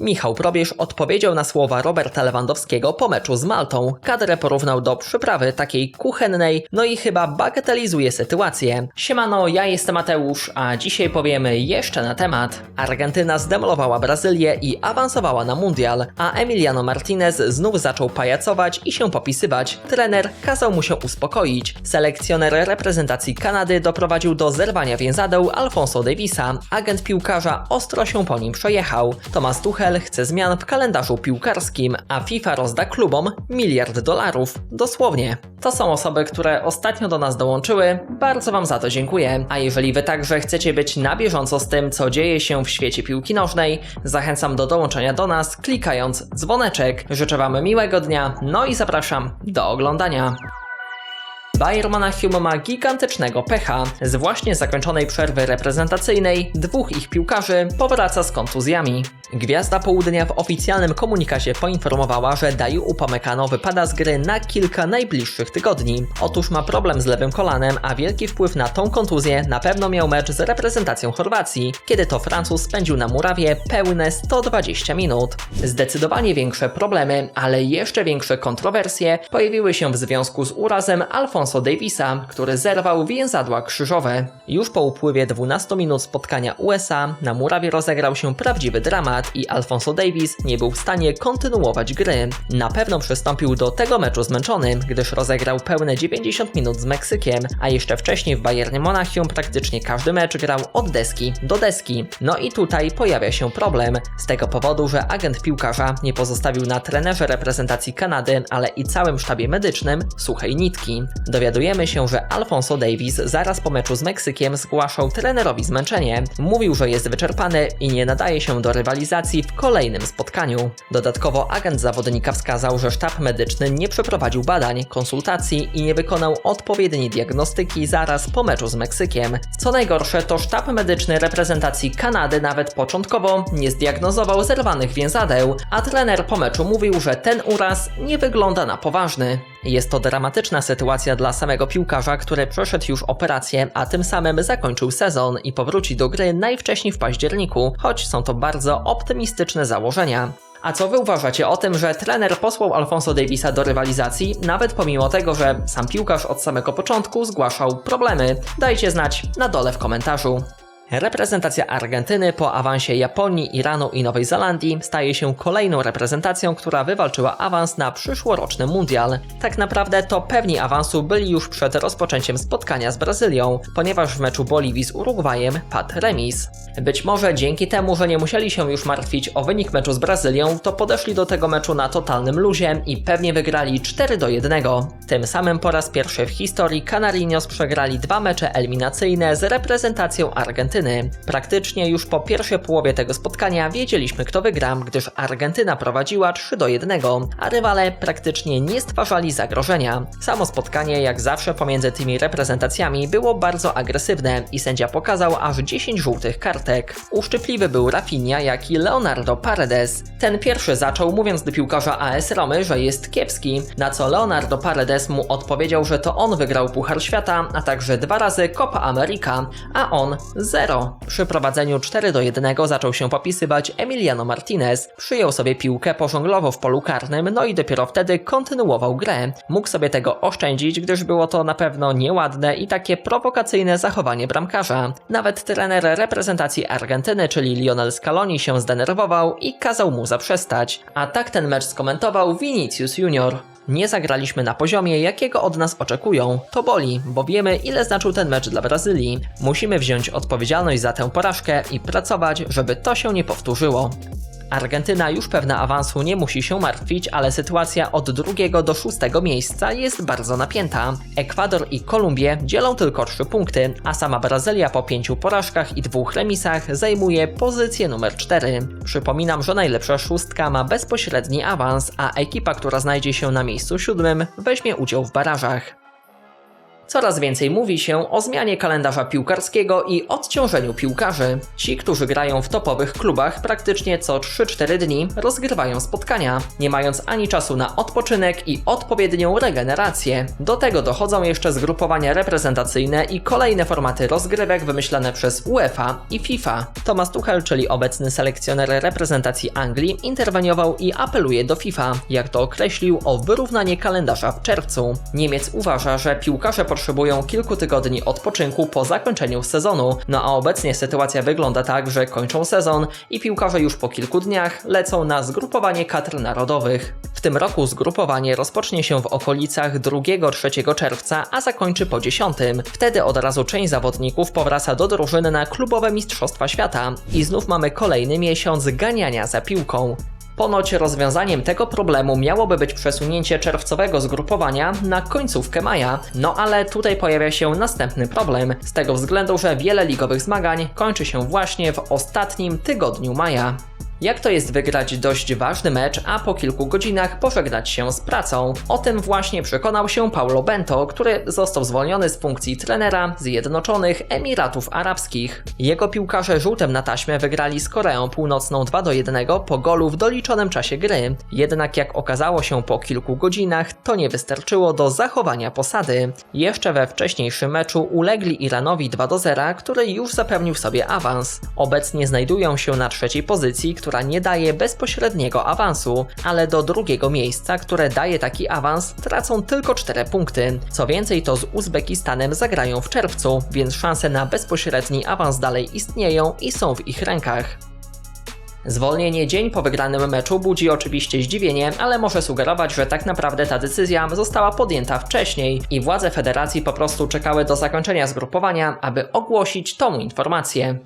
Michał Probierz odpowiedział na słowa Roberta Lewandowskiego po meczu z Maltą. Kadrę porównał do przyprawy takiej kuchennej, no i chyba bagatelizuje sytuację. Siemano, ja jestem Mateusz, a dzisiaj powiemy jeszcze na temat. Argentyna zdemolowała Brazylię i awansowała na mundial, a Emiliano Martinez znów zaczął pajacować i się popisywać. Trener kazał mu się uspokoić. Selekcjoner reprezentacji Kanady doprowadził do zerwania więzadeł Alfonso Davisa. Agent piłkarza ostro się po nim przejechał. Thomas Tuchel chce zmian w kalendarzu piłkarskim, a FIFA rozda klubom miliard dolarów. Dosłownie. To są osoby, które ostatnio do nas dołączyły. Bardzo Wam za to dziękuję. A jeżeli Wy także chcecie być na bieżąco z tym, co dzieje się w świecie piłki nożnej, zachęcam do dołączenia do nas klikając dzwoneczek. Życzę Wam miłego dnia, no i zapraszam do oglądania. Bayern Monachium ma gigantycznego pecha. Z właśnie zakończonej przerwy reprezentacyjnej dwóch ich piłkarzy powraca z kontuzjami. Gwiazda Południa w oficjalnym komunikacie poinformowała, że Daju Upamecano wypada z gry na kilka najbliższych tygodni. Otóż ma problem z lewym kolanem, a wielki wpływ na tą kontuzję na pewno miał mecz z reprezentacją Chorwacji, kiedy to Francuz spędził na murawie pełne 120 minut. Zdecydowanie większe problemy, ale jeszcze większe kontrowersje pojawiły się w związku z urazem Alfonso Davisa, który zerwał więzadła krzyżowe. Już po upływie 12 minut spotkania USA na murawie rozegrał się prawdziwy dramat i Alfonso Davis nie był w stanie kontynuować gry. Na pewno przystąpił do tego meczu zmęczony, gdyż rozegrał pełne 90 minut z Meksykiem, a jeszcze wcześniej w Bayernie Monachium praktycznie każdy mecz grał od deski do deski. No i tutaj pojawia się problem, z tego powodu, że agent piłkarza nie pozostawił na trenerze reprezentacji Kanady, ale i całym sztabie medycznym suchej nitki. Dowiadujemy się, że Alfonso Davis zaraz po meczu z Meksykiem zgłaszał trenerowi zmęczenie. Mówił, że jest wyczerpany i nie nadaje się do rywalizacji w kolejnym spotkaniu. Dodatkowo agent zawodnika wskazał, że sztab medyczny nie przeprowadził badań, konsultacji i nie wykonał odpowiedniej diagnostyki zaraz po meczu z Meksykiem. Co najgorsze, to sztab medyczny reprezentacji Kanady nawet początkowo nie zdiagnozował zerwanych więzadeł, a trener po meczu mówił, że ten uraz nie wygląda na poważny. Jest to dramatyczna sytuacja dla samego piłkarza, który przeszedł już operację, a tym samym zakończył sezon i powróci do gry najwcześniej w październiku, choć są to bardzo optymistyczne założenia. A co wy uważacie o tym, że trener posłał Alfonso Davisa do rywalizacji, nawet pomimo tego, że sam piłkarz od samego początku zgłaszał problemy? Dajcie znać na dole w komentarzu. Reprezentacja Argentyny po awansie Japonii, Iranu i Nowej Zelandii staje się kolejną reprezentacją, która wywalczyła awans na przyszłoroczny mundial. Tak naprawdę to pewni awansu byli już przed rozpoczęciem spotkania z Brazylią, ponieważ w meczu Boliwii z Urugwajem padł remis. Być może dzięki temu, że nie musieli się już martwić o wynik meczu z Brazylią, to podeszli do tego meczu na totalnym luzie i pewnie wygrali 4 do 1. Tym samym po raz pierwszy w historii Canarinos przegrali dwa mecze eliminacyjne z reprezentacją Argentyny. Praktycznie już po pierwszej połowie tego spotkania wiedzieliśmy kto wygra, gdyż Argentyna prowadziła 3 do 1, a rywale praktycznie nie stwarzali zagrożenia. Samo spotkanie, jak zawsze pomiędzy tymi reprezentacjami, było bardzo agresywne i sędzia pokazał aż 10 żółtych kartek. Uszczypliwy był Rafinha, jak i Leonardo Paredes. Ten pierwszy zaczął mówiąc do piłkarza AS Romy, że jest kiepski, na co Leonardo Paredes mu odpowiedział, że to on wygrał Puchar Świata, a także dwa razy Copa America, a on zero. Przy prowadzeniu 4 do 1 zaczął się popisywać Emiliano Martinez. Przyjął sobie piłkę, pożonglował w polu karnym, no i dopiero wtedy kontynuował grę. Mógł sobie tego oszczędzić, gdyż było to na pewno nieładne i takie prowokacyjne zachowanie bramkarza. Nawet trener reprezentacji Argentyny, czyli Lionel Scaloni się zdenerwował i kazał mu zaprzestać. A tak ten mecz skomentował Vinicius Junior. Nie zagraliśmy na poziomie, jakiego od nas oczekują. To boli, bo wiemy, ile znaczył ten mecz dla Brazylii. Musimy wziąć odpowiedzialność za tę porażkę i pracować, żeby to się nie powtórzyło. Argentyna już pewna awansu nie musi się martwić, ale sytuacja od drugiego do szóstego miejsca jest bardzo napięta. Ekwador i Kolumbię dzielą tylko 3 punkty, a sama Brazylia po pięciu porażkach i dwóch remisach zajmuje pozycję numer 4. Przypominam, że najlepsza szóstka ma bezpośredni awans, a ekipa, która znajdzie się na miejscu siódmym, weźmie udział w barażach. Coraz więcej mówi się o zmianie kalendarza piłkarskiego i odciążeniu piłkarzy. Ci, którzy grają w topowych klubach praktycznie co 3-4 dni, rozgrywają spotkania, nie mając ani czasu na odpoczynek i odpowiednią regenerację. Do tego dochodzą jeszcze zgrupowania reprezentacyjne i kolejne formaty rozgrywek wymyślane przez UEFA i FIFA. Thomas Tuchel, czyli obecny selekcjoner reprezentacji Anglii, interweniował i apeluje do FIFA, jak to określił, o wyrównanie kalendarza w czerwcu. Niemiec uważa, że piłkarze potrzebują kilku tygodni odpoczynku po zakończeniu sezonu, no a obecnie sytuacja wygląda tak, że kończą sezon i piłkarze już po kilku dniach lecą na zgrupowanie kadr narodowych. W tym roku zgrupowanie rozpocznie się w okolicach 2-3 czerwca, a zakończy po 10. Wtedy od razu część zawodników powraca do drużyny na klubowe Mistrzostwa Świata i znów mamy kolejny miesiąc ganiania za piłką. Ponoć rozwiązaniem tego problemu miałoby być przesunięcie czerwcowego zgrupowania na końcówkę maja, no ale tutaj pojawia się następny problem, z tego względu, że wiele ligowych zmagań kończy się właśnie w ostatnim tygodniu maja. Jak to jest wygrać dość ważny mecz, a po kilku godzinach pożegnać się z pracą? O tym właśnie przekonał się Paulo Bento, który został zwolniony z funkcji trenera Zjednoczonych Emiratów Arabskich. Jego piłkarze żółtem na taśmę wygrali z Koreą Północną 2 do 1 po golu w doliczonym czasie gry. Jednak jak okazało się po kilku godzinach, to nie wystarczyło do zachowania posady. Jeszcze we wcześniejszym meczu ulegli Iranowi 2 do 0, który już zapewnił sobie awans. Obecnie znajdują się na trzeciej pozycji, która nie daje bezpośredniego awansu, ale do drugiego miejsca, które daje taki awans, tracą tylko 4 punkty. Co więcej, to z Uzbekistanem zagrają w czerwcu, więc szanse na bezpośredni awans dalej istnieją i są w ich rękach. Zwolnienie dzień po wygranym meczu budzi oczywiście zdziwienie, ale może sugerować, że tak naprawdę ta decyzja została podjęta wcześniej i władze federacji po prostu czekały do zakończenia zgrupowania, aby ogłosić tą informację.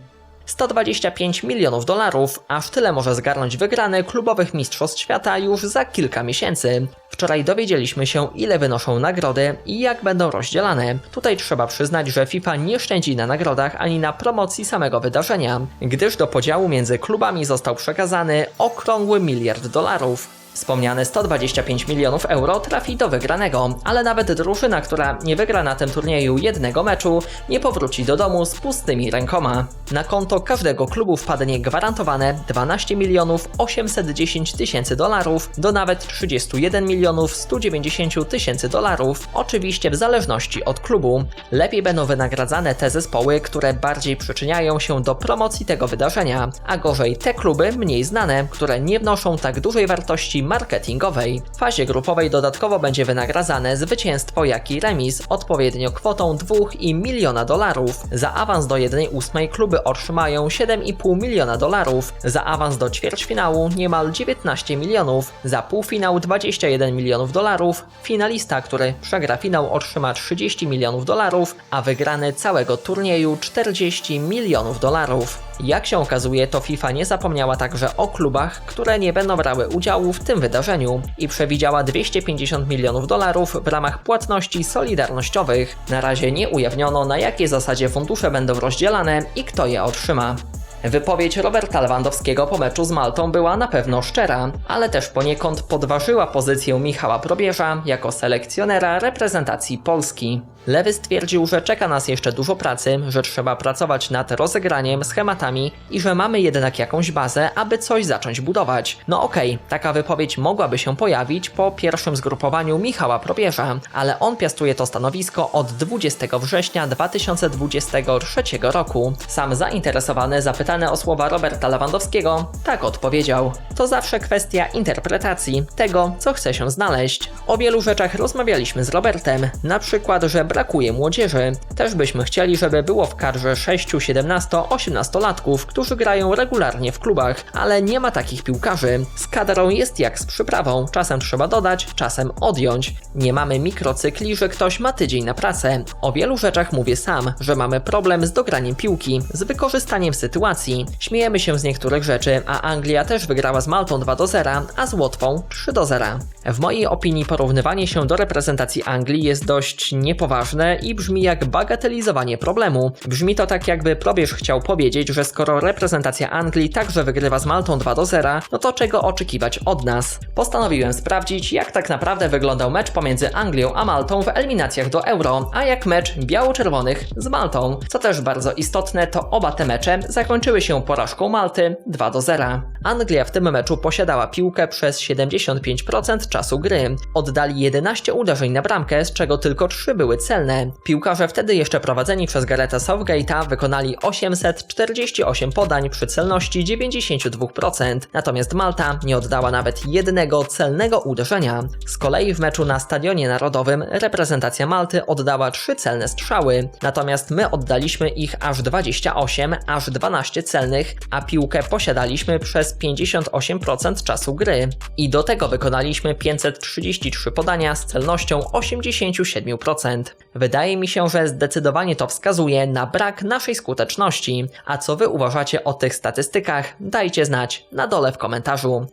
125 milionów dolarów, aż tyle może zgarnąć wygrany klubowych mistrzostw świata już za kilka miesięcy. Wczoraj dowiedzieliśmy się, ile wynoszą nagrody i jak będą rozdzielane. Tutaj trzeba przyznać, że FIFA nie szczędzi na nagrodach ani na promocji samego wydarzenia, gdyż do podziału między klubami został przekazany okrągły miliard dolarów. Wspomniane 125 milionów euro trafi do wygranego, ale nawet drużyna, która nie wygra na tym turnieju jednego meczu, nie powróci do domu z pustymi rękoma. Na konto każdego klubu wpadnie gwarantowane 12 milionów 810 tysięcy dolarów do nawet 31 milionów 190 tysięcy dolarów, oczywiście w zależności od klubu. Lepiej będą wynagradzane te zespoły, które bardziej przyczyniają się do promocji tego wydarzenia, a gorzej te kluby mniej znane, które nie wnoszą tak dużej wartości marketingowej. W fazie grupowej dodatkowo będzie wynagradzane zwycięstwo, jak i remis, odpowiednio kwotą 2,5 miliona dolarów. Za awans do 1-8 kluby otrzymają 7,5 miliona dolarów, za awans do ćwierćfinału niemal 19 milionów, za półfinał 21 milionów dolarów, finalista, który przegra finał otrzyma 30 milionów dolarów, a wygrany całego turnieju 40 milionów dolarów. Jak się okazuje, to FIFA nie zapomniała także o klubach, które nie będą brały udziału w tym wydarzeniu i przewidziała 250 milionów dolarów w ramach płatności solidarnościowych. Na razie nie ujawniono, na jakiej zasadzie fundusze będą rozdzielane i kto je otrzyma. Wypowiedź Roberta Lewandowskiego po meczu z Maltą była na pewno szczera, ale też poniekąd podważyła pozycję Michała Probierza jako selekcjonera reprezentacji Polski. Lewy stwierdził, że czeka nas jeszcze dużo pracy, że trzeba pracować nad rozegraniem, schematami i że mamy jednak jakąś bazę, aby coś zacząć budować. No okej, okay, taka wypowiedź mogłaby się pojawić po pierwszym zgrupowaniu Michała Probierza, ale on piastuje to stanowisko od 20 września 2023 roku. Sam zainteresowany zapytany o słowa Roberta Lewandowskiego tak odpowiedział. To zawsze kwestia interpretacji, tego co chce się znaleźć. O wielu rzeczach rozmawialiśmy z Robertem, na przykład, że brakuje młodzieży. Też byśmy chcieli, żeby było w kadrze 6, 17, 18 latków, którzy grają regularnie w klubach, ale nie ma takich piłkarzy. Z kadrą jest jak z przyprawą, czasem trzeba dodać, czasem odjąć. Nie mamy mikrocykli, że ktoś ma tydzień na pracę. O wielu rzeczach mówię sam, że mamy problem z dograniem piłki, z wykorzystaniem sytuacji. Śmiejemy się z niektórych rzeczy, a Anglia też wygrała z Maltą 2 do 0, a z Łotwą 3 do 0. W mojej opinii porównywanie się do reprezentacji Anglii jest dość niepoważne poważne i brzmi jak bagatelizowanie problemu. Brzmi to tak jakby probierz chciał powiedzieć, że skoro reprezentacja Anglii także wygrywa z Maltą 2 do 0, no to czego oczekiwać od nas? Postanowiłem sprawdzić, jak tak naprawdę wyglądał mecz pomiędzy Anglią a Maltą w eliminacjach do Euro, a jak mecz biało-czerwonych z Maltą. Co też bardzo istotne, to oba te mecze zakończyły się porażką Malty 2 do 0. Anglia w tym meczu posiadała piłkę przez 75% czasu gry. Oddali 11 uderzeń na bramkę, z czego tylko 3 były celne. Piłkarze wtedy jeszcze prowadzeni przez Garetha Southgate'a wykonali 848 podań przy celności 92%, natomiast Malta nie oddała nawet jednego celnego uderzenia. Z kolei w meczu na Stadionie Narodowym reprezentacja Malty oddała 3 celne strzały, natomiast my oddaliśmy ich aż 28, aż 12 celnych, a piłkę posiadaliśmy przez 58% czasu gry. I do tego wykonaliśmy 533 podania z celnością 87%. Wydaje mi się, że zdecydowanie to wskazuje na brak naszej skuteczności. A co wy uważacie o tych statystykach? Dajcie znać na dole w komentarzu.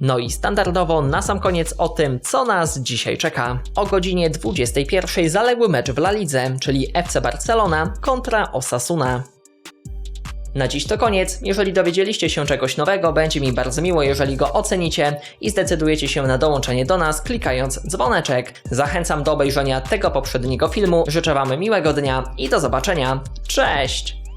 No i standardowo na sam koniec o tym, co nas dzisiaj czeka. O godzinie 21 zaległy mecz w La Lidze, czyli FC Barcelona kontra Osasuna. Na dziś to koniec. Jeżeli dowiedzieliście się czegoś nowego, będzie mi bardzo miło, jeżeli go ocenicie i zdecydujecie się na dołączenie do nas, klikając dzwoneczek. Zachęcam do obejrzenia tego poprzedniego filmu. Życzę Wam miłego dnia i do zobaczenia. Cześć!